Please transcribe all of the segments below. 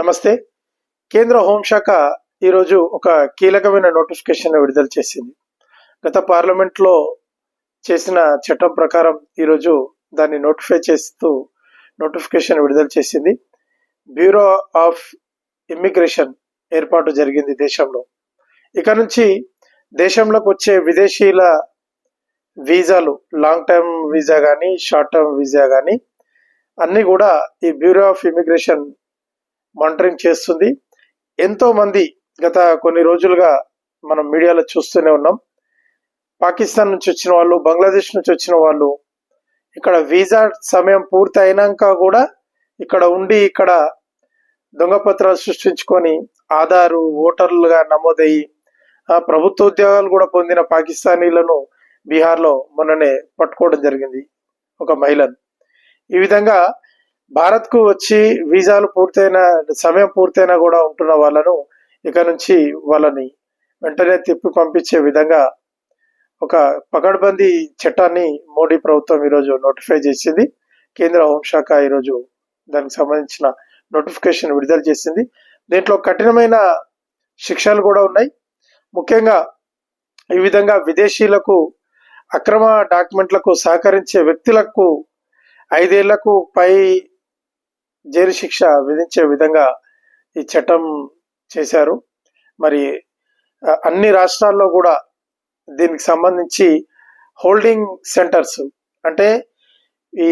నమస్తే. కేంద్ర హోంశాఖ ఈరోజు ఒక కీలకమైన నోటిఫికేషన్ విడుదల చేసింది. గత పార్లమెంట్లో చేసిన చట్టం ప్రకారం ఈరోజు దాన్ని నోటిఫై చేస్తూ నోటిఫికేషన్ విడుదల చేసింది. బ్యూరో ఆఫ్ ఇమ్మిగ్రేషన్ ఏర్పాటు జరిగింది దేశంలో. ఇక నుంచి దేశంలోకి వచ్చే విదేశీయుల వీసాలు లాంగ్ టర్మ్ వీసా కానీ షార్ట్ టర్మ్ వీసా కానీ అన్నీ కూడా ఈ బ్యూరో ఆఫ్ ఇమిగ్రేషన్ మానిటరింగ్ చేస్తుంది. ఎంతో మంది గత కొన్ని రోజులుగా మనం మీడియాలో చూస్తూనే ఉన్నాం. పాకిస్తాన్ నుంచి వచ్చిన వాళ్ళు బంగ్లాదేశ్ నుంచి వచ్చిన వాళ్ళు ఇక్కడ వీసా సమయం పూర్తి అయినాక కూడా ఇక్కడ ఉండి ఇక్కడ దొంగ పత్రాలు సృష్టించుకొని ఆధారు ఓటర్లుగా నమోదయ్యి ఆ, ప్రభుత్వ ఉద్యోగాలు కూడా పొందిన పాకిస్తానీలను బీహార్లో మొన్ననే పట్టుకోవడం జరిగింది ఒక మహిళను. ఈ విధంగా భారత్కు వచ్చి వీసాలు పూర్తయిన సమయం పూర్తయినా కూడా ఉంటున్న వాళ్ళను ఇక నుంచి వాళ్ళని వెంటనే తిప్పి పంపించే విధంగా ఒక పకడ్బందీ చట్టాన్ని మోడీ ప్రభుత్వం ఈరోజు నోటిఫై చేసింది. కేంద్ర హోంశాఖ ఈరోజు దానికి సంబంధించిన నోటిఫికేషన్ విడుదల చేసింది. దీంట్లో కఠినమైన శిక్షలు కూడా ఉన్నాయి. ముఖ్యంగా ఈ విధంగా విదేశీలకు అక్రమ డాక్యుమెంట్లకు సహకరించే వ్యక్తులకు ఐదేళ్ళకు పై జైలు శిక్ష విధించే విధంగా ఈ చట్టం చేశారు. మరి అన్ని రాష్ట్రాల్లో కూడా దీనికి సంబంధించి హోల్డింగ్ సెంటర్స్ అంటే ఈ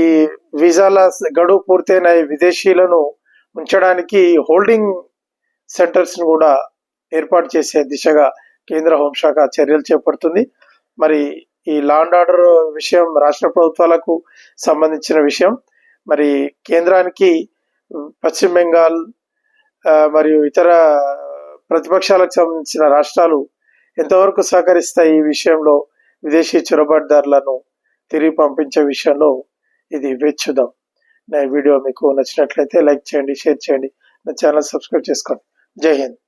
వీసాల గడువు పూర్తయిన విదేశీయులను ఉంచడానికి హోల్డింగ్ సెంటర్స్ను కూడా ఏర్పాటు చేసే దిశగా కేంద్ర హోంశాఖ చర్యలు చేపడుతుంది. మరి ఈ లా అండ్ ఆర్డర్ విషయం రాష్ట్ర ప్రభుత్వాలకు సంబంధించిన విషయం మరి కేంద్రానికి పశ్చిమ బెంగాల్ మరియు ఇతర ప్రతిపక్షాలకు సంబంధించిన రాష్ట్రాలు ఎంతవరకు సహకరిస్తాయి ఈ విషయంలో విదేశీ చొరబాటుదారులను తిరిగి పంపించే విషయంలో ఇది వేచుదాం నా వీడియో మీకు నచ్చినట్లయితే లైక్ చేయండి షేర్ చేయండి నా ఛానల్ సబ్స్క్రైబ్ చేసుకోండి. జై హింద్.